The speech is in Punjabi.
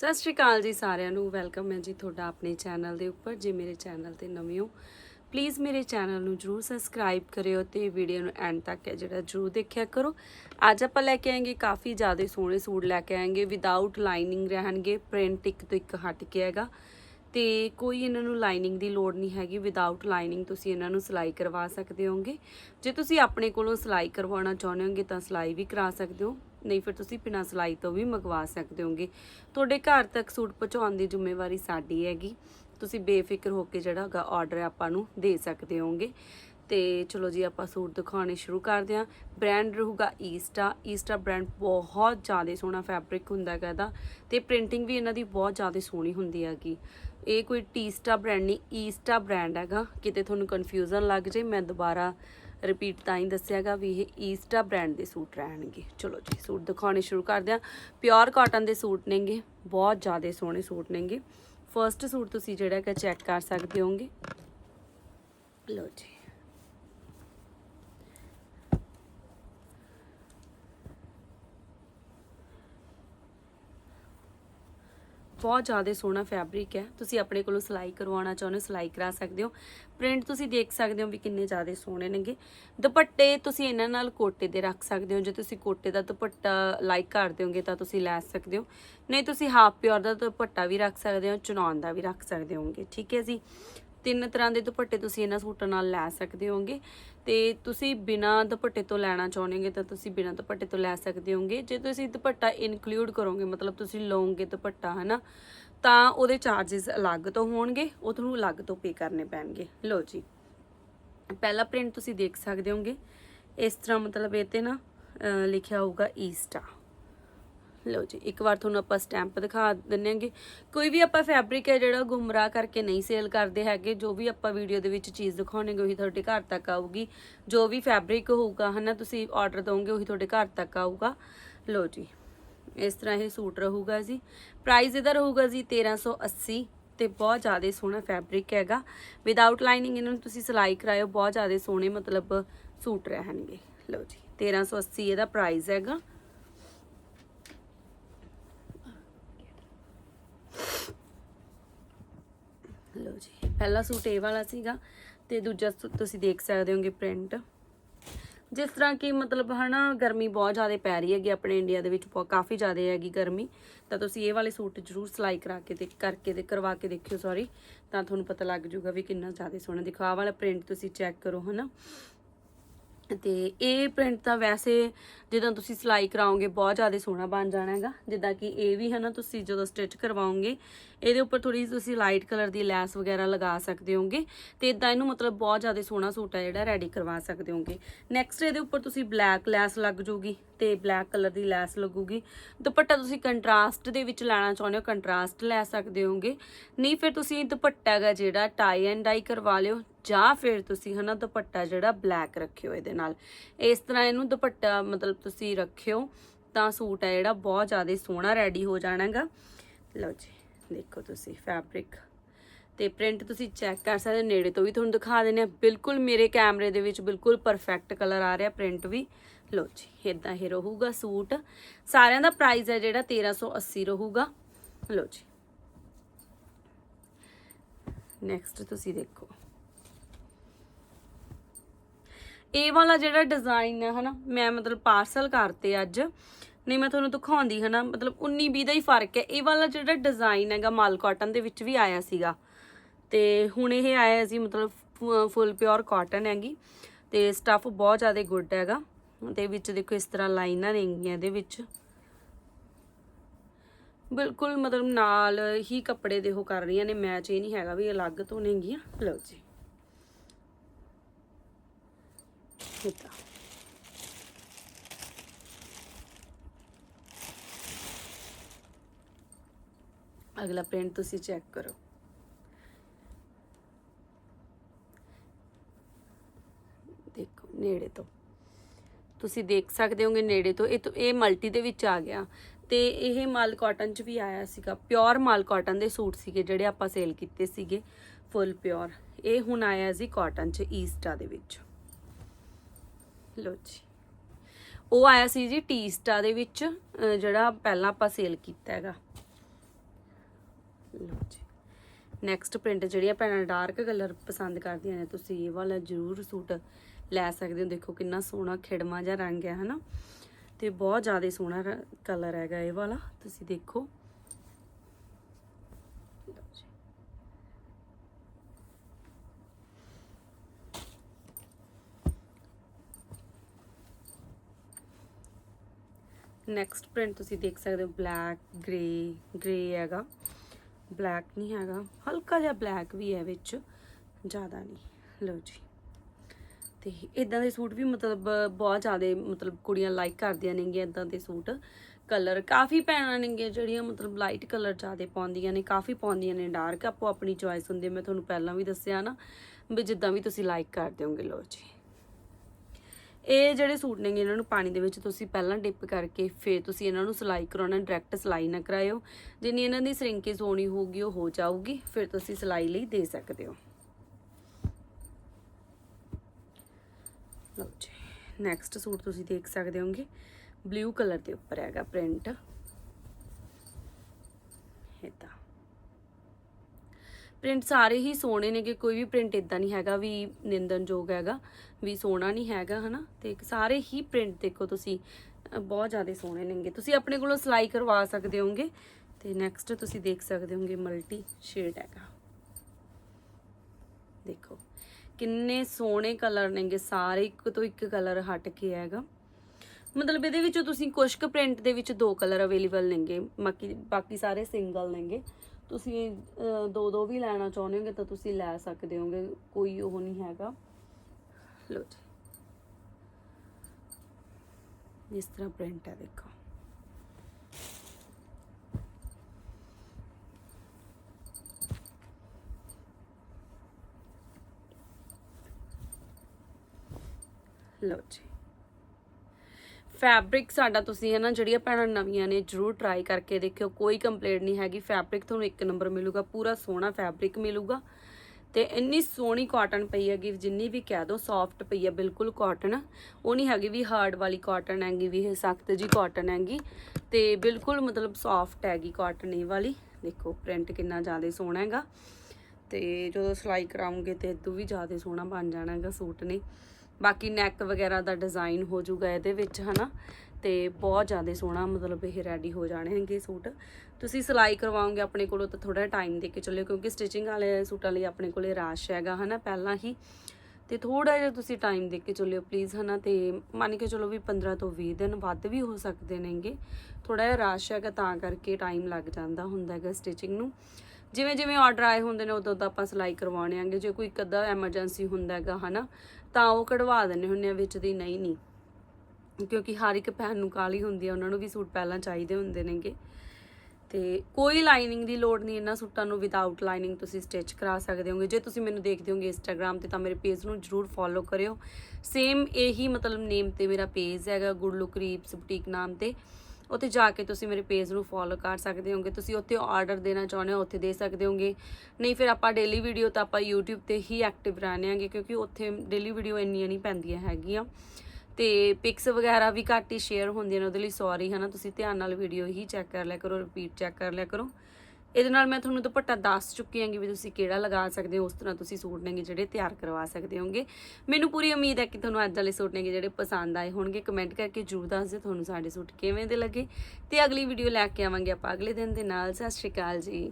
ਸਤਿ ਸ਼੍ਰੀ ਅਕਾਲ ਜੀ ਸਾਰਿਆਂ ਨੂੰ। ਵੈਲਕਮ ਹੈ ਜੀ ਤੁਹਾਡਾ ਆਪਣੇ ਚੈਨਲ ਦੇ ਉੱਪਰ। ਜੇ ਮੇਰੇ ਚੈਨਲ ਤੇ ਨਵੇਂ ਹੋ ਪਲੀਜ਼ ਮੇਰੇ ਚੈਨਲ ਨੂੰ ਜਰੂਰ ਸਬਸਕ੍ਰਾਈਬ ਕਰਿਓ ਤੇ ਵੀਡੀਓ ਨੂੰ ਐਂਡ ਤੱਕ ਹੈ ਜਿਹੜਾ ਜਰੂਰ ਦੇਖਿਆ ਕਰੋ। ਅੱਜ ਆਪਾਂ ਲੈ ਕੇ ਆਏਗੇ ਕਾਫੀ ਜ਼ਿਆਦਾ ਸੋਹਣੇ ਸੂਟ ਲੈ ਕੇ ਆਏਗੇ। ਵਿਦਆਊਟ ਲਾਈਨਿੰਗ ਰਹਿਣਗੇ ਪ੍ਰਿੰਟ ਇੱਕ ਤੋਂ ਇੱਕ ਹਟ ਕੇ ਹੈਗਾ। ਤੇ ਕੋਈ ਇਹਨਾਂ ਨੂੰ ਲਾਈਨਿੰਗ ਦੀ ਲੋੜ ਨਹੀਂ ਹੈਗੀ ਵਿਦਆਊਟ ਲਾਈਨਿੰਗ ਤੁਸੀਂ ਇਹਨਾਂ ਨੂੰ ਸਿਲਾਈ ਕਰਵਾ ਸਕਦੇ ਹੋਗੇ। ਜੇ ਤੁਸੀਂ ਆਪਣੇ ਕੋਲੋਂ ਸਿਲਾਈ ਕਰਵਾਉਣਾ ਚਾਹੁੰਦੇ ਹੋਗੇ ਤਾਂ ਸਿਲਾਈ ਵੀ ਕਰਾ ਸਕਦੇ ਹੋ, ਨਹੀਂ ਫਿਰ ਤੁਸੀਂ ਬਿਨਾਂ ਸਿਲਾਈ ਤੋਂ ਵੀ ਮੰਗਵਾ ਸਕਦੇ ਹੋਗੇ। ਤੁਹਾਡੇ ਘਰ ਤੱਕ ਸੂਟ ਪਹੁੰਚਾਉਣ ਦੀ ਜ਼ਿੰਮੇਵਾਰੀ ਸਾਡੀ ਹੈਗੀ। ਤੁਸੀਂ ਬੇਫਿਕਰ ਹੋ ਕੇ ਜਿਹੜਾ ਹੈਗਾ ਆਰਡਰ ਆਪਾਂ ਨੂੰ ਦੇ ਸਕਦੇ ਹੋਗੇ। ਤੇ ਚਲੋ ਜੀ, ਆਪਾਂ ਸੂਟ ਦਿਖਾਉਣੇ ਸ਼ੁਰੂ ਕਰਦੇ ਹਾਂ। ਬ੍ਰਾਂਡ ਰਹੂਗਾ ਈਸਟਾ ਈਸਟਾ ਬ੍ਰਾਂਡ ਬਹੁਤ ਜ਼ਿਆਦਾ ਸੋਹਣਾ ਫੈਬਰਿਕ ਹੁੰਦਾ ਹੈਗਾ ਇਹਦਾ। ਤੇ ਪ੍ਰਿੰਟਿੰਗ ਵੀ ਇਹਨਾਂ ਦੀ ਬਹੁਤ ਜ਼ਿਆਦਾ ਸੋਹਣੀ ਹੁੰਦੀ ਹੈਗੀ। ਇਹ ਕੋਈ ਟੀਸਟਾ ਬ੍ਰਾਂਡ ਨਹੀਂ, ਈਸਟਾ ਬ੍ਰਾਂਡ ਹੈਗਾ। ਕਿਤੇ ਤੁਹਾਨੂੰ ਕਨਫਿਊਜ਼ਨ ਲੱਗ ਜੇ, ਮੈਂ ਦੁਬਾਰਾ ਰਿਪੀਟ ਤਾਂ ਹੀ ਦੱਸਿਆਗਾ ਵੀ ਇਹ ਈਸਟਾ ਬ੍ਰਾਂਡ ਦੇ ਸੂਟ ਰਹਿਣਗੇ। ਚਲੋ ਜੀ, ਸੂਟ ਦਿਖਾਉਣੇ ਸ਼ੁਰੂ ਕਰਦੇ ਹਾਂ। ਪਿਓਰ ਕਾਟਨ ਦੇ ਸੂਟ ਨੇਗੇ, ਬਹੁਤ ਜ਼ਿਆਦਾ ਸੋਹਣੇ ਸੂਟ ਨੇਗੇ। ਫਰਸਟ ਸੂਟ ਤੁਸੀਂ ਜਿਹੜਾ ਕਿ ਚੈੱਕ ਕਰ ਸਕਦੇ ਹੋਗੇ ਲਓ ਜੀ। ਬਹੁਤ ਜ਼ਿਆਦਾ ਸੋਹਣਾ ਫੈਬਰਿਕ ਹੈ। ਤੁਸੀਂ ਆਪਣੇ ਕੋਲੋਂ ਸਿਲਾਈ ਕਰਵਾਉਣਾ ਚਾਹੁੰਦੇ ਹੋ, ਸਿਲਾਈ ਕਰਾ ਸਕਦੇ ਹੋ। ਪ੍ਰਿੰਟ ਤੁਸੀਂ ਦੇਖ ਸਕਦੇ ਹੋ ਵੀ ਕਿੰਨੇ ਜ਼ਿਆਦਾ ਸੋਹਣੇ ਨੇਗੇ। ਦੁਪੱਟੇ ਤੁਸੀਂ ਇਹਨਾਂ ਨਾਲ ਕੋਟੇ ਦੇ ਰੱਖ ਸਕਦੇ ਹੋ। ਜੇ ਤੁਸੀਂ ਕੋਟੇ ਦਾ ਦੁਪੱਟਾ ਲਾਈਕ ਕਰਦੇ ਹੋਗੇ ਤਾਂ ਤੁਸੀਂ ਲੈ ਸਕਦੇ ਹੋ। ਨਹੀਂ, ਤੁਸੀਂ ਹਾਫ ਪਿਓਰ ਦਾ ਦੁਪੱਟਾ ਵੀ ਰੱਖ ਸਕਦੇ ਹੋ, ਚੁਣਾਉਣ ਦਾ ਵੀ ਰੱਖ ਸਕਦੇ ਹੋਗੇ ਠੀਕ ਹੈ ਜੀ। ਤਿੰਨ ਤਰ੍ਹਾਂ ਦੇ ਦੁਪੱਟੇ ਤੁਸੀਂ ਇਹਨਾਂ ਸੂਟਾਂ ਨਾਲ ਲੈ ਸਕਦੇ ਹੋਗੇ ਤੇ ਤੁਸੀਂ ਬਿਨਾ ਦੁਪੱਟੇ ਤੋਂ ਲੈਣਾ ਚਾਹੁੰਦੇ ਤਾਂ ਤੁਸੀਂ ਬਿਨਾ ਦੁਪੱਟੇ ਤੋਂ ਲੈ ਸਕਦੇ ਹੋਗੇ ਜੇ ਤੁਸੀਂ ਦੁਪੱਟਾ ਇਨਕਲੂਡ ਕਰੋਗੇ, ਮਤਲਬ ਤੁਸੀਂ ਲਓਗੇ ਦੁਪੱਟਾ, ਹਨਾ, ਤਾਂ ਉਹਦੇ ਚਾਰजेस ਅਲੱਗ ਤੋਂ ਹੋਣਗੇ, ਉਹ ਤੁਹਾਨੂੰ ਅਲੱਗ ਤੋਂ ਪੇ ਕਰਨੇ ਪੈਣਗੇ। ਲਓ ਜੀ, ਪਹਿਲਾ ਪ੍ਰਿੰਟ ਤੁਸੀਂ ਦੇਖ ਸਕਦੇ ਹੋਗੇ ਇਸ ਤਰ੍ਹਾਂ ਮਤਲਬ ਇਹ ਤੇ ਨਾ ਲਿਖਿਆ ਹੋਊਗਾ ਈਸਟਾ ਲਓ ਜੀ, ਇੱਕ ਵਾਰ ਤੁਹਾਨੂੰ ਆਪਾਂ ਸਟੈਂਪ ਦਿਖਾ ਦਿੰਨੇ ਆਂਗੇ ਕੋਈ ਵੀ ਆਪਾਂ ਫੈਬਰਿਕ ਹੈ ਜਿਹੜਾ ਗੁੰਮਰਾਹ ਕਰਕੇ ਨਹੀਂ ਸੇਲ ਕਰਦੇ ਹੈਗੇ, ਜੋ ਵੀ ਆਪਾਂ ਵੀਡੀਓ ਦੇ ਵਿੱਚ ਚੀਜ਼ ਦਿਖਾਉਣਗੇ, ਉਹੀ ਤੁਹਾਡੇ ਘਰ ਤੱਕ ਆਊਗੀ। ਜੋ ਵੀ ਫੈਬਰਿਕ ਹੋਊਗਾ, ਹਨਾ, ਤੁਸੀਂ ਆਰਡਰ ਦੋਗੇ ਉਹੀ ਤੁਹਾਡੇ ਘਰ ਤੱਕ ਆਊਗਾ। ਲਓ ਜੀ, ਇਸ ਤਰ੍ਹਾਂ ਇਹ ਸੂਟ ਰਹੂਗਾ ਜੀ। ਪ੍ਰਾਈਸ ਇਹਦਾ ਰਹੂਗਾ ਜੀ 1380 ਤੇ ਬਹੁਤ ਜ਼ਿਆਦਾ ਸੋਹਣਾ ਫੈਬਰਿਕ ਹੈਗਾ। ਵਿਦਆਊਟ ਲਾਈਨਿੰਗ ਇਹਨਾਂ ਨੂੰ ਤੁਸੀਂ ਸਿਲਾਈ ਕਰਾਇਓ, ਬਹੁਤ ਜ਼ਿਆਦਾ ਸੋਹਣੇ ਮਤਲਬ ਸੂਟ ਰਹਿਣਗੇ। ਲਓ ਜੀ 1380 ਇਹਦਾ ਪ੍ਰਾਈਸ ਹੈਗਾ ਲਓ ਜੀ ਪਹਿਲਾ ਸੂਟ ਇਹ ਵਾਲਾ ਸੀਗਾ ਤੇ ਦੂਜਾ ਸੂਟ ਤੁਸੀਂ ਦੇਖ ਸਕਦੇ ਹੋਗੇ ਪ੍ਰਿੰਟ। ਜਿਸ ਤਰ੍ਹਾਂ ਕਿ ਮਤਲਬ ਹਨਾ, ਗਰਮੀ ਬਹੁਤ ਜ਼ਿਆਦਾ ਪੈ ਰਹੀ ਹੈਗੀ ਆਪਣੇ ਇੰਡੀਆ ਦੇ ਵਿੱਚ, ਬਹੁਤ ਕਾਫੀ ਜ਼ਿਆਦਾ ਹੈਗੀ ਗਰਮੀ। ਤਾਂ ਤੁਸੀਂ ਇਹ ਵਾਲੇ ਸੂਟ ਜ਼ਰੂਰ ਸਿਲਾਈ ਕਰਾ ਕੇ ਤੇ ਕਰਕੇ ਤੇ ਕਰਵਾ ਕੇ ਦੇਖਿਓ ਸੌਰੀ ਤਾਂ ਤੁਹਾਨੂੰ ਪਤਾ ਲੱਗ ਜਾਊਗਾ ਵੀ ਕਿੰਨਾ ਜ਼ਿਆਦਾ ਸੋਹਣਾ ਦੇਖੋ ਆਹ ਵਾਲਾ ਪ੍ਰਿੰਟ ਤੁਸੀਂ ਚੈੱਕ ਕਰੋ, ਹਨਾ। ਤੇ ਇਹ ਪ੍ਰਿੰਟ ਤਾਂ ਵੈਸੇ ਜਦੋਂ ਤੁਸੀਂ ਸਿਲਾਈ ਕਰਾਓਗੇ, ਬਹੁਤ ਜ਼ਿਆਦਾ ਸੋਹਣਾ ਬਣ ਜਾਣਾ ਹੈਗਾ। ਜਿੱਦਾਂ ਕਿ ਇਹ ਵੀ ਹੈ ਨਾ, ਤੁਸੀਂ ਜਦੋਂ ਸਟਿਚ ਕਰਵਾਓਗੇ, ਇਹਦੇ ਉੱਪਰ ਥੋੜੀ ਤੁਸੀਂ ਲਾਈਟ ਕਲਰ ਦੀ ਲੈਸ ਵਗੈਰਾ ਲਗਾ ਸਕਦੇ ਹੋਗੇ ਤੇ ਇਦਾਂ ਇਹਨੂੰ ਮਤਲਬ ਬਹੁਤ ਜ਼ਿਆਦਾ ਸੋਹਣਾ ਸੂਟ ਹੈ ਜਿਹੜਾ ਰੈਡੀ ਕਰਵਾ ਸਕਦੇ ਹੋਗੇ। ਨੈਕਸਟ ਇਹਦੇ ਉੱਪਰ ਤੁਸੀਂ ਬਲੈਕ ਲੈਸ ਲੱਗ ਜੂਗੀ ਤੇ ਬਲੈਕ ਕਲਰ ਦੀ ਲੈਸ ਲੱਗੂਗੀ। ਦੁਪੱਟਾ ਤੁਸੀਂ ਕੰਟਰਾਸਟ ਦੇ ਵਿੱਚ ਲੈਣਾ ਚਾਹੁੰਦੇ ਹੋ ਕੰਟਰਾਸਟ ਲੈ ਸਕਦੇ ਹੋਗੇ। ਨਹੀਂ, ਫਿਰ ਤੁਸੀਂ ਦੁਪੱਟਾ ਹੈਗਾ ਜਿਹੜਾ ਟਾਈ ਐਂਡ ਡਾਈ ਕਰਵਾ ਲਿਓ ਜਾਂ ਫਿਰ ਤੁਸੀਂ ਹਨਾ ਦੁਪੱਟਾ ਜਿਹੜਾ ਬਲੈਕ ਰੱਖਿਓ ਇਹਦੇ ਨਾਲ। ਇਸ ਤਰ੍ਹਾਂ ਇਹਨੂੰ ਦੁਪੱਟਾ ਮਤਲਬ ਤੁਸੀਂ ਰੱਖਿਓ ਤਾਂ ਸੂਟ ਹੈ ਜਿਹੜਾ ਬਹੁਤ ਜ਼ਿਆਦਾ ਸੋਹਣਾ ਰੈਡੀ ਹੋ ਜਾਣਾਗਾ। ਲਓ ਜੀ, ਦੇਖੋ ਤੁਸੀਂ ਫੈਬਰਿਕ ਤੇ ਪ੍ਰਿੰਟ ਤੁਸੀਂ ਚੈੱਕ ਕਰ ਸਕਦੇ, ਨੇੜੇ ਤੋਂ ਵੀ ਤੁਹਾਨੂੰ ਦਿਖਾ ਦਿੰਦੇ ਆ। ਬਿਲਕੁਲ ਮੇਰੇ ਕੈਮਰੇ ਦੇ ਵਿੱਚ ਬਿਲਕੁਲ ਪਰਫੈਕਟ ਕਲਰ ਆ ਰਿਹਾ ਪ੍ਰਿੰਟ ਵੀ। ਲਓ ਜੀ ਇਦਾਂ ਹੀ ਰਹੂਗਾ ਸੂਟ। ਸਾਰਿਆਂ ਦਾ ਪ੍ਰਾਈਸ ਹੈ ਜਿਹੜਾ 1380 ਰਹੂਗਾ। ਲਓ ਜੀ। ਨੈਕਸਟ ਤੁਸੀਂ ਦੇਖੋ। ਇਹ ਵਾਲਾ ਜਿਹੜਾ ਡਿਜ਼ਾਈਨ ਹੈ ਹਨਾ, ਮੈਂ ਮਤਲਬ ਪਾਰਸਲ ਕਰਤੇ ਅੱਜ। ਨਹੀਂ, ਮੈਂ ਤੁਹਾਨੂੰ ਦਿਖਾਉਂਦੀ ਹਨਾ, ਮਤਲਬ 19 20 ਦਾ ਹੀ ਫ਼ਰਕ ਹੈ। ਇਹ ਵਾਲਾ ਜਿਹੜਾ ਡਿਜ਼ਾਈਨ ਹੈਗਾ, ਮਾਲ ਕਾਟਨ ਦੇ ਵਿੱਚ ਵੀ ਆਇਆ ਸੀਗਾ। ਤੇ ਹੁਣ ਇਹ ਆਇਆ ਸੀ ਮਤਲਬ ਫੁੱਲ ਪਿਓਰ ਕਾਟਨ ਹੈਗੀ। ਤੇ ਸਟੱਫ ਬਹੁਤ ਜ਼ਿਆਦਾ ਗੁੱਡ ਹੈਗਾ। ਤੇ ਵਿੱਚ ਦੇਖੋ, ਇਸ ਤਰ੍ਹਾਂ ਲਾਈਨਾਂ ਨੇਗੀਆਂ ਇਹਦੇ ਵਿੱਚ। ਬਿਲਕੁਲ ਮਤਲਬ ਨਾਲ ਹੀ ਕੱਪੜੇ ਦੇ ਉਹ ਕਰ ਰਹੀਆਂ ਨੇ, ਮੈਚ ਇਹ ਨਹੀਂ ਹੈਗਾ ਵੀ ਅਲੱਗ ਤੋਂ ਨੇਗੀਆਂ ਲਓ ਜੀ। ਇੱਦਾਂ ਅਗਲਾ ਪ੍ਰਿੰਟ ਤੁਸੀਂ ਚੈੱਕ ਕਰੋ। ਦੇਖੋ, ਨੇੜੇ ਤੋਂ। ਤੁਸੀਂ ਦੇਖ ਸਕਦੇ ਹੋਗੇ ਨੇੜੇ ਤੋਂ। ਇਹ ਤੋਂ, ਇਹ ਮਲਟੀ ਦੇ ਵਿੱਚ ਆ ਗਿਆ। ਤੇ ਇਹ ਮਾਲ ਕਾਟਨ ਚ ਵੀ ਆਇਆ ਸੀਗਾ। ਪਿਓਰ ਮਾਲ ਕਾਟਨ ਦੇ ਸੂਟ ਸੀਗੇ, ਜਿਹੜੇ ਆਪਾਂ ਸੇਲ ਕੀਤੇ ਸੀਗੇ। ਫੁੱਲ ਪਿਓਰ ਇਹ ਹੁਣ ਆਇਆ ਸੀ ਕਾਟਨ ਚ ਈਸਟਾ ਦੇ ਵਿੱਚ। ਲੋ ਜੀ। ਉਹ ਆਇਆ ਸੀ ਜੀ ਟੀ ਸਟਾ ਦੇ ਵਿੱਚ ਜਿਹੜਾ ਪਹਿਲਾਂ ਆਪਾਂ ਸੇਲ ਕੀਤਾ ਹੈਗਾ। ਲਓ ਜੀ। ਨੈਕਸਟ ਪ੍ਰਿੰਟ ਜਿਹੜੀਆਂ ਭੈਣਾਂ ਡਾਰਕ ਕਲਰ ਪਸੰਦ ਕਰਦੀਆਂ ਨੇ, ਤੁਸੀਂ ਇਹ ਵਾਲਾ ਜ਼ਰੂਰ ਸੂਟ ਲੈ ਸਕਦੇ ਹੋ। ਦੇਖੋ ਕਿੰਨਾ ਸੋਹਣਾ ਖਿੜਮਾ ਜਿਹਾ ਰੰਗ ਹੈ, ਹਨਾ? ਤੇ ਬਹੁਤ ਜ਼ਿਆਦਾ ਸੋਹਣਾ ਕਲਰ ਹੈਗਾ ਇਹ ਵਾਲਾ। ਤੁਸੀਂ ਦੇਖੋ ਲਓ ਜੀ। ਨੈਕਸਟ ਪ੍ਰਿੰਟ ਤੁਸੀਂ ਦੇਖ ਸਕਦੇ ਹੋ ਬਲੈਕ ਗ੍ਰੇ ਗ੍ਰੇ ਹੈਗਾ। ਬਲੈਕ ਨਹੀਂ ਹੈਗਾ, ਹਲਕਾ ਜਿਹਾ ਬਲੈਕ ਵੀ ਹੈ ਵਿੱਚ, ਜ਼ਿਆਦਾ ਨਹੀਂ। ਲਓ ਜੀ। ਤੇ ਇਦਾਂ ਦੇ ਸੂਟ ਵੀ ਮਤਲਬ, ਬਹੁਤ ਜ਼ਿਆਦਾ ਮਤਲਬ ਕੁੜੀਆਂ ਲਾਈਕ ਕਰਦੀਆਂ ਨੇਗੀਆਂ ਇਦਾਂ ਦੇ ਸੂਟ। ਕਲਰ ਕਾਫੀ ਭੈਣਾਂ ਨੇਗੀਆਂ ਜਿਹੜੀਆਂ ਮਤਲਬ ਲਾਈਟ ਕਲਰ ਜ਼ਿਆਦਾ ਪਾਉਂਦੀਆਂ ਨੇ, ਕਾਫੀ ਪਾਉਂਦੀਆਂ ਨੇ। ਡਾਰਕ ਆਪੋ ਆਪਣੀ ਚੋਇਸ ਹੁੰਦੀ ਹੈ, ਮੈਂ ਤੁਹਾਨੂੰ ਪਹਿਲਾਂ ਵੀ ਦੱਸਿਆ ਨਾ, ਵੀ ਜਿੱਦਾਂ ਵੀ ਤੁਸੀਂ ਲਾਈਕ ਕਰ ਦਿਓਗੇ ਲਓ ਜੀ। ਇਹ ਜਿਹੜੇ ਸੂਟ ਨੇਗੇ, ਇਹਨਾਂ ਨੂੰ ਪਾਣੀ ਦੇ ਵਿੱਚ ਤੁਸੀਂ ਪਹਿਲਾਂ ਡਿਪ ਕਰਕੇ ਫਿਰ ਤੁਸੀਂ ਇਹਨਾਂ ਨੂੰ ਸਿਲਾਈ ਕਰਾਉਣਾ ਡਾਇਰੈਕਟ ਸਿਲਾਈ ਨਾ ਕਰਾਇਓ। ਜਿੰਨੀ ਇਹਨਾਂ ਦੀ ਸਰਿੰਕੇਜ ਹੋਣੀ ਹੋਊਗੀ, ਉਹ ਹੋ ਜਾਊਗੀ, ਫਿਰ ਤੁਸੀਂ ਸਿਲਾਈ ਲਈ ਦੇ ਸਕਦੇ ਹੋ। ਲਓ ਜੀ ਨੈਕਸਟ ਸੂਟ ਤੁਸੀਂ ਦੇਖ ਸਕਦੇ ਹੋਗੇ। ਬਲੂ ਕਲਰ ਦੇ ਉੱਪਰ ਹੈਗਾ ਪ੍ਰਿੰਟ ਇਦਾਂ ਪ੍ਰਿੰਟ ਸਾਰੇ ਹੀ ਸੋਹਣੇ ਨੇਗੇ, ਕੋਈ ਵੀ ਪ੍ਰਿੰਟ ਇਦਾਂ ਨਹੀਂ ਹੈਗਾ ਵੀ ਨਿੰਦਨਯੋਗ ਹੈਗਾ, ਵੀ ਸੋਹਣਾ ਨਹੀਂ ਹੈਗਾ, ਹਨਾ? ਤੇ ਸਾਰੇ ਹੀ ਪ੍ਰਿੰਟ ਦੇਖੋ ਤੁਸੀਂ ਬਹੁਤ ਜ਼ਿਆਦਾ ਸੋਹਣੇ ਨੇਗੇ। ਤੁਸੀਂ ਆਪਣੇ ਕੋਲੋਂ ਸਿਲਾਈ ਕਰਵਾ ਸਕਦੇ ਹੋਗੇ ਤੇ ਨੈਕਸਟ ਤੁਸੀਂ ਦੇਖ ਸਕਦੇ ਹੋਗੇ ਮਲਟੀ ਸ਼ੇਡ ਹੈਗਾ। ਦੇਖੋ, ਕਿੰਨੇ ਸੋਹਣੇ ਕਲਰ ਨੇਗੇ, ਸਾਰੇ ਇੱਕ ਤੋਂ ਇੱਕ ਕਲਰ ਹਟ ਕੇ ਹੈਗਾ। ਮਤਲਬ ਇਹਦੇ ਵਿੱਚੋਂ ਤੁਸੀਂ ਕੁਝ ਕੁ ਪ੍ਰਿੰਟ ਦੇ ਵਿੱਚ ਦੋ ਕਲਰ ਅਵੇਲੇਬਲ ਨੇਗੇ, ਬਾਕੀ ਬਾਕੀ ਸਾਰੇ ਸਿੰਗਲ ਨੇਗੇ। ਤੁਸੀਂ ਅਹ, ਦੋ ਦੋ ਵੀ ਲੈਣਾ ਚਾਹੁੰਦੇ ਹੋਗੇ ਤਾਂ ਤੁਸੀਂ ਲੈ ਸਕਦੇ ਹੋਗੇ ਕੋਈ ਉਹ ਨਹੀਂ ਹੈਗਾ। ਲੋ ਜੀ। ਇਸ ਤਰ੍ਹਾਂ ਪ੍ਰਿੰਟ ਹੈ ਦੇਖੋ। ਲਓ ਜੀ। ਫੈਬਰਿਕ ਸਾਡਾ ਤੁਸੀਂ ਹੈ ਨਾ ਜਿਹੜੀਆਂ ਭੈਣਾਂ ਨਵੀਆਂ ਨੇ, ਜਰੂਰ ਟਰਾਈ ਕਰਕੇ ਦੇਖਿਓ, ਕੋਈ ਕੰਪਲੇਂਟ ਨਹੀਂ ਹੈਗੀ, ਫੈਬਰਿਕ ਤੁਹਾਨੂੰ ਇੱਕ ਨੰਬਰ ਮਿਲੂਗਾ, ਪੂਰਾ ਸੋਹਣਾ ਫੈਬਰਿਕ ਮਿਲੂਗਾ। ਤੇ ਇੰਨੀ ਸੋਹਣੀ ਕਾਟਨ ਪਈ ਹੈਗੀ, ਜਿੰਨੀ ਵੀ ਕਹਿ ਦੋ ਸੌਫਟ ਪਈ ਹੈ, ਬਿਲਕੁਲ ਕਾਟਨ ਉਹ ਨਹੀਂ ਹੈਗੀ ਵੀ ਹਾਰਡ ਵਾਲੀ ਕਾਟਨ ਹੈਗੀ, ਵੀ ਇਹ ਸਖਤ ਜੀ ਕਾਟਨ ਹੈਗੀ। ਤੇ ਬਿਲਕੁਲ ਮਤਲਬ ਸੌਫਟ ਹੈਗੀ ਕਾਟਨ ਇਹ ਵਾਲੀ। ਦੇਖੋ ਪ੍ਰਿੰਟ ਕਿੰਨਾ ਜ਼ਿਆਦਾ ਸੋਹਣਾ ਹੈਗਾ। ਤੇ ਜਦੋਂ ਸਿਲਾਈ ਕਰਾਉਂਗੇ ਤੇ ਇਦੋਂ ਵੀ ਜ਼ਿਆਦਾ ਸੋਹਣਾ ਬਣ ਜਾਣਾ ਹੈਗਾ ਸੂਟ ਨੇ। ਬਾਕੀ ਨੈਕ ਵਗੈਰਾ ਦਾ ਡਿਜ਼ਾਈਨ ਹੋ ਜਾਊਗਾ ਇਹਦੇ ਵਿੱਚ, ਹਨਾ? ਤੇ ਬਹੁਤ ਜ਼ਿਆਦਾ ਸੋਹਣਾ ਮਤਲਬ ਇਹ ਰੈਡੀ ਹੋ ਜਾਣੇ ਹੈਗੇ ਸੂਟ। ਤੁਸੀਂ ਸਿਲਾਈ ਕਰਵਾਓਗੇ ਆਪਣੇ ਕੋਲੋਂ ਤਾਂ ਥੋੜਾ ਟਾਈਮ ਦੇ ਕੇ ਚੱਲਿਓ, ਕਿਉਂਕਿ ਸਟਿਚਿੰਗ ਵਾਲੇ ਸੂਟਾਂ ਲਈ ਆਪਣੇ ਕੋਲੇ ਰਾਸ਼ ਹੈਗਾ, ਹਨਾ? ਪਹਿਲਾਂ ਹੀ। ਤੇ ਥੋੜਾ ਜਿਹਾ ਤੁਸੀਂ ਟਾਈਮ ਦੇ ਕੇ ਚੱਲਿਓ ਪਲੀਜ਼ ਹਨਾ? ਤੇ ਮੰਨ ਕੇ ਚਲੋ ਵੀ 15 ਤੋਂ 20 ਦਿਨ ਵੱਧ ਵੀ ਹੋ ਸਕਦੇ ਨੇਗੇ। ਥੋੜਾ ਜਿਹਾ ਰਾਸ਼ ਹੈਗਾ ਤਾਂ ਕਰਕੇ ਟਾਈਮ ਲੱਗ ਜਾਂਦਾ ਹੁੰਦਾ ਹੈਗਾ ਸਟਿਚਿੰਗ ਨੂੰ। ਜਿਵੇਂ ਜਿਵੇਂ ਆਰਡਰ ਆਏ ਹੁੰਦੇ ਨੇ, ਉਦੋਂ ਤਾਂ ਆਪਾਂ ਸਿਲਾਈ ਕਰਵਾਉਣੇ ਆਂਗੇ। ਜੇ ਕੋਈ ਇੱਕ ਅੱਧਾ ਐਮਰਜੈਂਸੀ ਹੁੰਦਾ ਹੈਗਾ, ਹਨਾ, ਤਾਂ ਉਹ ਕਢਵਾ ਦਿੰਨੇ ਹੁੰਨੇ ਆ ਵਿੱਚ ਦੀ ਨਹੀਂ ਨਹੀਂ। ਕਿਉਂਕਿ ਹਰ ਇੱਕ ਭੈਣ ਨੂੰ ਕਾਲੀ ਹੁੰਦੀ ਆ, ਉਹਨਾਂ ਨੂੰ ਵੀ ਸੂਟ ਪਹਿਲਾਂ ਚਾਹੀਦੇ ਹੁੰਦੇ ਨੇਗੇ। ਤੇ ਕੋਈ ਲਾਈਨਿੰਗ ਦੀ ਲੋੜ ਨਹੀਂ, ਇਹਨਾਂ ਸੂਟਾਂ ਨੂੰ ਵਿਦਆਊਟ ਲਾਈਨਿੰਗ ਤੁਸੀਂ ਸਟਿਚ ਕਰਾ ਸਕਦੇ ਹੋਗੇ। ਜੇ ਤੁਸੀਂ ਮੈਨੂੰ ਦੇਖਦੇ ਹੋਗੇ ਇੰਸਟਾਗ੍ਰam ਤੇ, ਤਾਂ ਮੇਰੇ ਪੇਜ ਨੂੰ ਜਰੂਰ ਫੋਲੋ ਕਰਿਓ। ਸੇਮ ਇਹੀ ਮਤਲਬ ਨੇਮ ਤੇ ਮੇਰਾ ਪੇਜ ਹੈਗਾ ਗੁੱਡ ਲੁੱਕ ਰੀਪਸ ਬੁਟੀਕ ਨਾਮ ਤੇ। ਉੱਥੇ ਜਾ ਕੇ ਤੁਸੀਂ ਮੇਰੇ ਪੇਜ ਨੂੰ ਫੋਲੋ ਕਰ ਸਕਦੇ ਹੋਗੇ। ਤੁਸੀਂ ਉੱਥੇ ਆਰਡਰ ਦੇਣਾ ਚਾਹੁੰਦੇ ਹੋ, ਉੱਥੇ ਦੇ ਸਕਦੇ ਹੋਗੇ। ਨਹੀਂ ਫਿਰ ਆਪਾਂ ਡੇਲੀ ਵੀਡੀਓ ਤਾਂ ਆਪਾਂ YouTube ਤੇ ਹੀ ਐਕਟਿਵ ਰਹਿਣੇ ਆਂਗੇ ਕਿਉਂਕਿ ਉੱਥੇ ਡੇਲੀ ਵੀਡੀਓ ਇੰਨੀਆਂ ਨਹੀਂ ਪੈਂਦੀਆਂ ਹੈਗੀਆਂ। ਤੇ ਪਿਕਸ ਵਗੈਰਾ ਵੀ ਘੱਟ ਹੀ ਸ਼ੇਅਰ ਹੁੰਦੀਆਂ ਨੇ, ਉਹਦੇ ਲਈ ਸੌਰੀ ਹਨਾ? ਤੁਸੀਂ ਧਿਆਨ ਨਾਲ ਵੀਡੀਓ ਹੀ ਚੈੱਕ ਕਰ ਲਿਆ ਕਰੋ ਰਿਪੀਟ ਚੈੱਕ ਕਰ ਲਿਆ ਕਰੋ। ਇਹਦੇ ਨਾਲ ਮੈਂ ਤੁਹਾਨੂੰ ਦੁਪੱਟਾ ਦੱਸ ਚੁੱਕੀ ਹਾਂਗੀ ਵੀ ਤੁਸੀਂ ਕਿਹੜਾ ਲਗਾ ਸਕਦੇ ਹੋ, ਉਸ ਤਰ੍ਹਾਂ ਤੁਸੀਂ ਸੂਟ ਨੇਗੇ ਜਿਹੜੇ ਤਿਆਰ ਕਰਵਾ ਸਕਦੇ ਹੋਗੇ। ਮੈਨੂੰ ਪੂਰੀ ਉਮੀਦ ਹੈ ਕਿ ਤੁਹਾਨੂੰ ਅੱਜ ਵਾਲੇ ਸੂਟ ਨੇਗੇ ਜਿਹੜੇ ਪਸੰਦ ਆਏ ਹੋਣਗੇ। ਕਮੈਂਟ ਕਰਕੇ ਜਰੂਰ ਦੱਸ ਦਿਓ ਤੁਹਾਨੂੰ ਸਾਡੇ ਸੂਟ ਕਿਵੇਂ ਦੇ ਲੱਗੇ। ਤੇ ਅਗਲੀ ਵੀਡੀਓ ਲੈ ਕੇ ਆਵਾਂਗੇ ਆਪਾਂ ਅਗਲੇ ਦਿਨ ਦੇ ਨਾਲ। ਸਤਿ ਸ਼੍ਰੀ ਅਕਾਲ ਜੀ।